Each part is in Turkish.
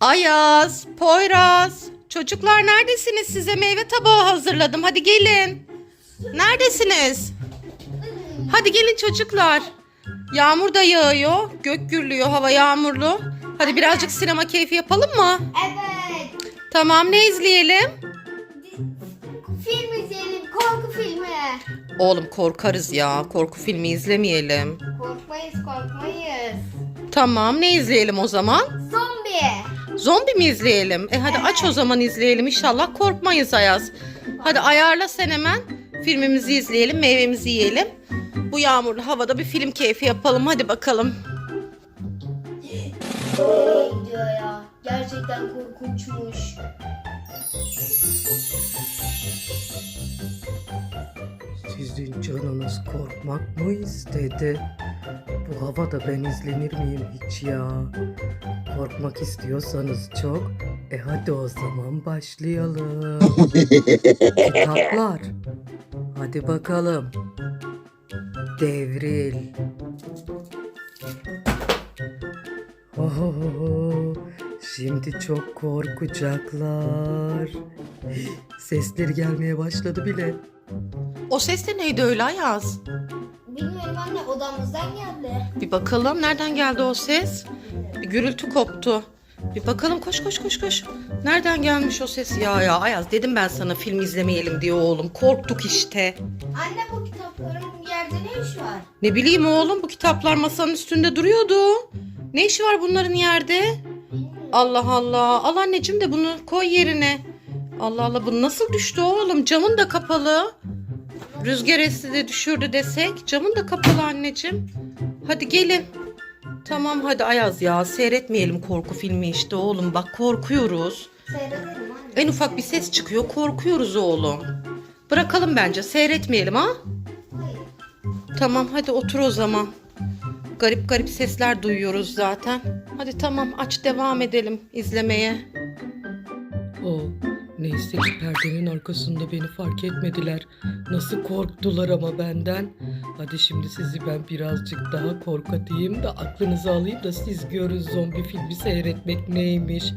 Ayaz, Poyraz. Çocuklar neredesiniz? Size meyve tabağı hazırladım. Hadi gelin. Neredesiniz? Hadi gelin çocuklar. Yağmur da yağıyor. Gök gürlüyor. Hava yağmurlu. Hadi birazcık sinema keyfi yapalım mı? Evet. Tamam ne izleyelim? Film izleyelim. Korku filmi. Oğlum korkarız ya. Korku filmi izlemeyelim. Korkmayız korkmayız. Tamam ne izleyelim o zaman? Zombi. Zombi mi izleyelim? E hadi aç o zaman izleyelim. İnşallah korkmayız Ayaz. Hadi ayarla sen hemen. Filmimizi izleyelim, meyvemizi yiyelim. Bu yağmurlu havada bir film keyfi yapalım. Hadi bakalım. Nereye gidiyor ya? Gerçekten korkunçmuş. Sizin canınız korkmak mı istedi? Bu havada ben izlenir miyim hiç ya? Korkmak istiyorsanız çok, e hadi o zaman başlayalım. Kitaplar. Hadi bakalım. Devril. Oho, şimdi çok korkacaklar. Sesleri gelmeye başladı bile. O ses de neydi öyle Ayaz? Bilmiyorum anne odamızdan geldi. Bir bakalım nereden geldi o ses? Bir gürültü koptu. Bir bakalım koş koş koş koş. Nereden gelmiş o ses? Ya ya Ayaz dedim ben sana film izlemeyelim diye oğlum. Korktuk işte. Anne bu kitapların yerde ne iş var? Ne bileyim oğlum bu kitaplar masanın üstünde duruyordu. Ne işi var bunların yerde? Allah Allah. Al anneciğim de bunu koy yerine. Allah Allah bu nasıl düştü oğlum? Camın da kapalı. Rüzgar esti de düşürdü desek. Camın da kapalı anneciğim. Hadi gelin. Tamam hadi Ayaz ya seyretmeyelim korku filmi işte oğlum bak korkuyoruz. Seyredelim anne. En ufak bir ses çıkıyor korkuyoruz oğlum. Bırakalım bence seyretmeyelim ha. Hayır. Tamam hadi otur o zaman. Garip garip sesler duyuyoruz zaten. Hadi tamam aç devam edelim izlemeye. O neyse ki perdenin arkasında beni fark etmediler. Nasıl korktular ama benden. Hadi şimdi sizi ben birazcık daha korkatayım da aklınızı alayım da siz görün zombi filmi seyretmek neymiş.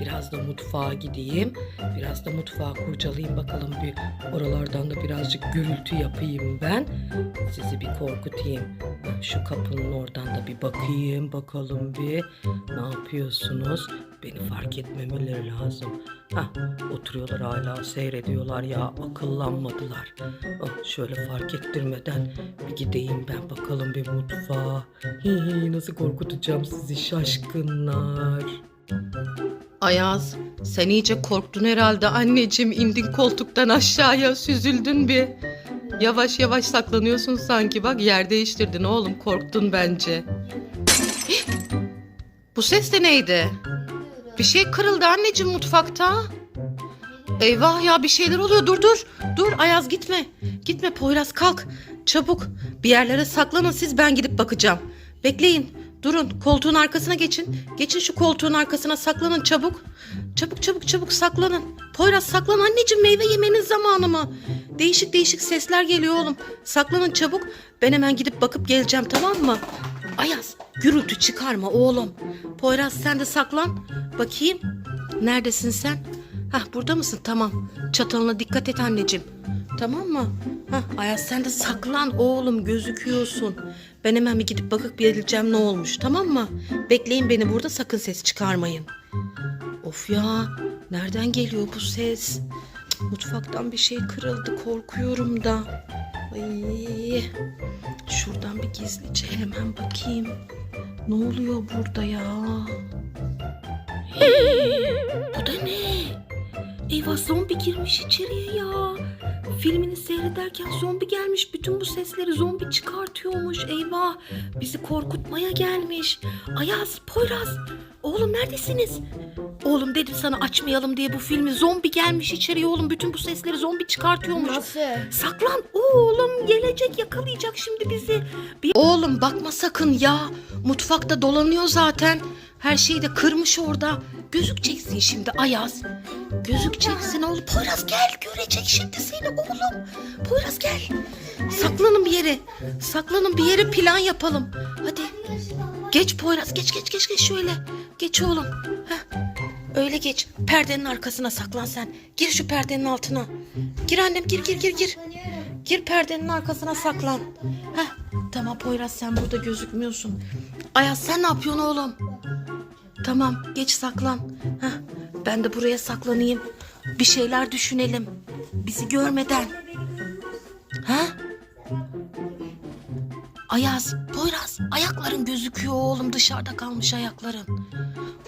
Biraz da mutfağa gideyim. Biraz da mutfağı kurcalayayım bakalım bir oralardan da birazcık gürültü yapayım ben. Sizi bir korkutayım. Şu kapının oradan da bir bakayım bakalım bir. Ne yapıyorsunuz? Beni fark etmemeleri lazım. Hah, oturuyorlar hala seyrediyorlar ya akıllanmadılar. Ah, şöyle fark ettirmeden bir gideyim ben bakalım bir mutfağa. Hi hi, nasıl korkutacağım sizi şaşkınlar. Ayaz sen iyice korktun herhalde anneciğim indin koltuktan aşağıya süzüldün bir. Yavaş yavaş saklanıyorsun sanki bak yer değiştirdin oğlum korktun bence. Bu ses de neydi? Bir şey kırıldı anneciğim mutfakta. Eyvah ya bir şeyler oluyor dur dur. Dur Ayaz gitme. Gitme Poyraz kalk. Çabuk bir yerlere saklanın siz ben gidip bakacağım. Bekleyin. Durun koltuğun arkasına geçin. Geçin şu koltuğun arkasına saklanın çabuk. Çabuk çabuk çabuk saklanın. Poyraz saklan anneciğim meyve yemenin zamanı mı? Değişik değişik sesler geliyor oğlum. Saklanın çabuk. Ben hemen gidip bakıp geleceğim tamam mı? Ayaz gürültü çıkarma oğlum. Poyraz sen de saklan. Bakayım. Neredesin sen? Hah burada mısın? Tamam. Çatalına dikkat et anneciğim. Tamam mı? Hah Ayaz sen de saklan oğlum gözüküyorsun. Ben hemen bir gidip bakıp geleceğim ne olmuş tamam mı? Bekleyin beni burada sakın ses çıkarmayın. Of ya nereden geliyor bu ses? Mutfaktan bir şey kırıldı korkuyorum da. Ay, şuradan bir gizlice hemen bakayım. Ne oluyor burada ya? Bu da ne? Eyvah zombi girmiş içeriye ya. Filmini seyrederken zombi gelmiş. Bütün bu sesleri zombi çıkartıyormuş. Eyvah bizi korkutmaya gelmiş. Ayaz, Poyraz. Oğlum neredesiniz? Oğlum dedim sana açmayalım diye bu filmi. Zombi gelmiş içeriye oğlum. Bütün bu sesleri zombi çıkartıyormuş. Nasıl? Saklan oğlum gelecek yakalayacak şimdi bizi. Bir... Oğlum bakma sakın ya. Mutfakta dolanıyor zaten. Her şeyi de kırmış orada. Gözükeceksin şimdi Ayaz. Gözükeceksin oğlum. Poyraz gel görecek şimdi seni oğlum. Poyraz gel. Saklanın bir yere. Saklanın bir yere plan yapalım. Hadi. Geç Poyraz geç geç geç geç şöyle. Geç oğlum. Heh. Öyle geç. Perdenin arkasına saklan sen. Gir şu perdenin altına. Gir annem gir gir gir gir. Gir perdenin arkasına saklan. Heh, tamam Poyraz sen burada gözükmüyorsun. Ayaz sen ne yapıyorsun oğlum? Tamam geç saklan. Heh, ben de buraya saklanayım. Bir şeyler düşünelim. Bizi görmeden. Ha? Ayaz, Poyraz ayakların gözüküyor oğlum dışarıda kalmış ayakların.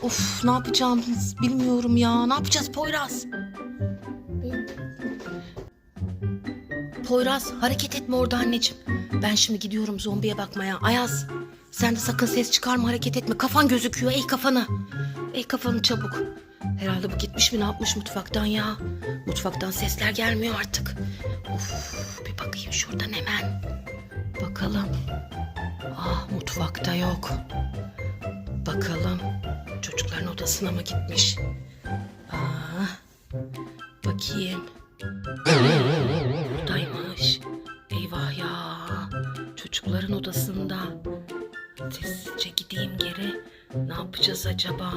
Of ne yapacağımız bilmiyorum ya. Ne yapacağız Poyraz? Poyraz hareket etme orada anneciğim. Ben şimdi gidiyorum zombiye bakmaya. Ayaz sen de sakın ses çıkarma hareket etme. Kafan gözüküyor ey kafanı. Ey kafanı çabuk. Herhalde bu gitmiş mi ne yapmış mutfaktan ya. Mutfaktan sesler gelmiyor artık. Of bir bakayım şuradan hemen. Bakalım. Ah mutfakta yok. Bakalım çocukların odasına mı gitmiş? Ah bakayım. Buradaymış. Eyvah ya. Çocukların odasında. Sessizce gideyim geri. Ne yapacağız acaba?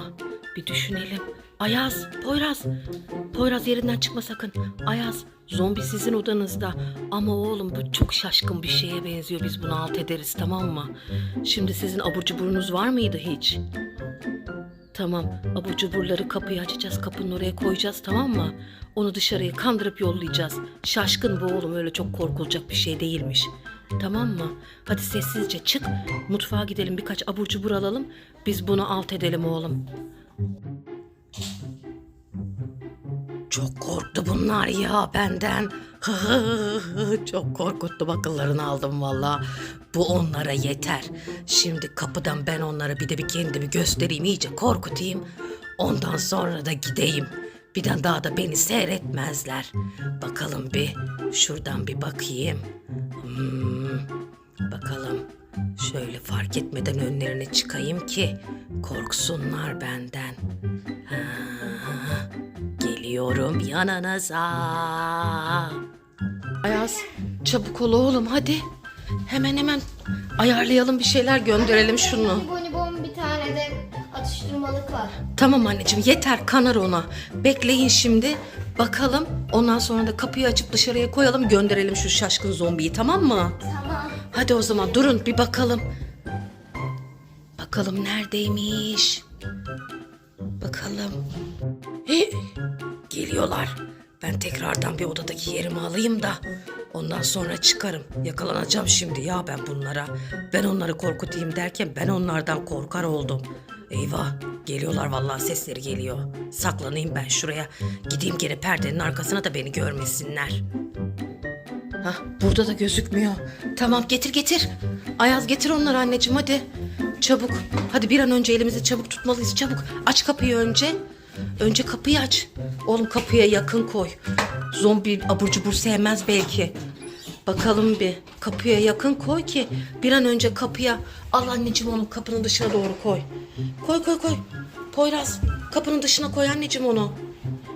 Bir düşünelim. Ayaz, Poyraz. Poyraz yerinden çıkma sakın. Ayaz, zombi sizin odanızda. Ama oğlum bu çok şaşkın bir şeye benziyor. Biz bunu alt ederiz tamam mı? Şimdi sizin abur cuburunuz var mıydı hiç? Tamam. Abur cuburları kapıyı açacağız. Kapının oraya koyacağız tamam mı? Onu dışarıya kandırıp yollayacağız. Şaşkın bu oğlum öyle çok korkulacak bir şey değilmiş. Tamam mı? Hadi sessizce çık. Mutfağa gidelim birkaç abur cubur alalım. Biz bunu alt edelim oğlum. Çok korktu bunlar ya benden. Çok korkuttum akıllarını aldım valla. Bu onlara yeter. Şimdi kapıdan ben onlara bir de bir kendimi göstereyim iyice korkutayım. Ondan sonra da gideyim. Bir de daha da beni seyretmezler. Bakalım bir şuradan bir bakayım. Hmm, bakalım. Şöyle fark etmeden önlerine çıkayım ki korksunlar benden. Ha, geliyorum yanınıza. Ayaz çabuk ol oğlum hadi. Hemen hemen ayarlayalım bir şeyler gönderelim şunu. Bonibon bir tane de atıştırmalık var. Tamam anneciğim yeter kanar ona. Bekleyin şimdi. Bakalım ondan sonra da kapıyı açıp dışarıya koyalım gönderelim şu şaşkın zombiyi tamam mı? Tamam. Hadi o zaman durun bir bakalım. Bakalım neredeymiş? Bakalım. He, geliyorlar. Ben tekrardan bir odadaki yerimi alayım da ondan sonra çıkarım. Yakalanacağım şimdi ya ben bunlara. Ben onları korkutayım derken ben onlardan korkar oldum. Eyvah geliyorlar vallahi sesleri geliyor. Saklanayım ben şuraya. Gideyim gene perdenin arkasına da beni görmesinler. Hah, burada da gözükmüyor. Tamam getir getir. Ayaz getir onları anneciğim hadi. Çabuk. Hadi bir an önce elimizi çabuk tutmalıyız çabuk. Aç kapıyı önce. Önce kapıyı aç. Oğlum kapıya yakın koy. Zombi abur cubur sevmez belki. Bakalım bir. Kapıya yakın koy ki bir an önce kapıya al anneciğim onu kapının dışına doğru koy. Koy koy koy. Poyraz kapının dışına koy anneciğim onu.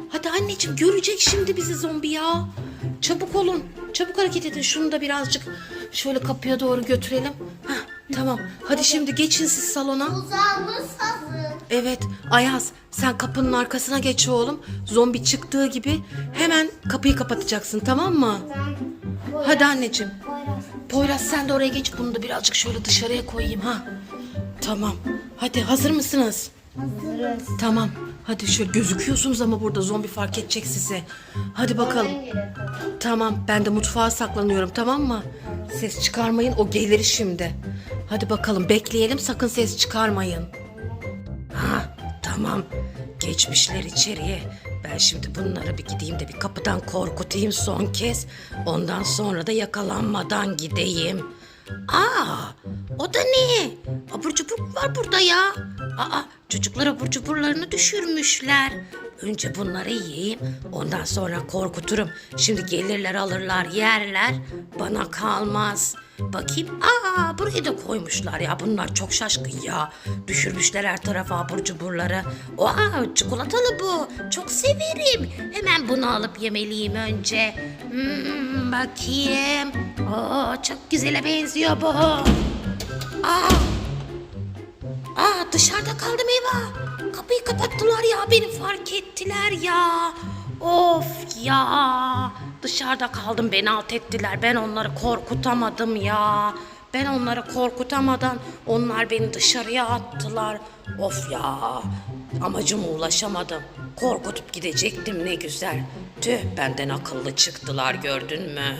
Hadi anneciğim görecek şimdi bizi zombi ya. Çabuk olun. Çabuk hareket edin. Şunu da birazcık şöyle kapıya doğru götürelim. Hah, tamam. Hadi şimdi geçin siz salona. Uzağımız. Evet Ayaz sen kapının arkasına geç oğlum. Zombi çıktığı gibi hemen kapıyı kapatacaksın tamam mı? Tamam. Hadi anneciğim. Poyraz. Poyraz sen de oraya geç bunu da birazcık şöyle dışarıya koyayım ha. Tamam. Hadi hazır mısınız? Hazırız. Tamam. Hadi şöyle gözüküyorsunuz ama burada zombi fark edecek sizi. Hadi bakalım. Tamam ben de mutfağa saklanıyorum tamam mı? Ses çıkarmayın o gelir şimdi. Hadi bakalım bekleyelim sakın ses çıkarmayın. Tamam geçmişler içeriye. Ben şimdi bunları bir gideyim de bir kapıdan korkutayım son kez. Ondan sonra da yakalanmadan gideyim. Aa o da ne? Abur cubur var burada ya. Aa çocuklar abur cuburlarını düşürmüşler. Önce bunları yiyeyim ondan sonra korkuturum. Şimdi gelirler alırlar yerler bana kalmaz. Bakayım aa buraya da koymuşlar ya bunlar çok şaşkın ya. Düşürmüşler her tarafa abur cuburları. Aa çikolatalı bu çok severim. Hemen bunu alıp yemeliyim önce. Hmm, bakayım. Oo, çok güzele benziyor bu. Aa, aa dışarıda kaldım eyvah. Kapıyı kapattılar ya beni fark ettiler ya. Of ya. Dışarıda kaldım beni alt ettiler. Ben onları korkutamadım ya. Ben onları korkutamadan onlar beni dışarıya attılar. Of ya. Amacıma ulaşamadım. Korkutup gidecektim ne güzel. Tüh benden akıllı çıktılar gördün mü?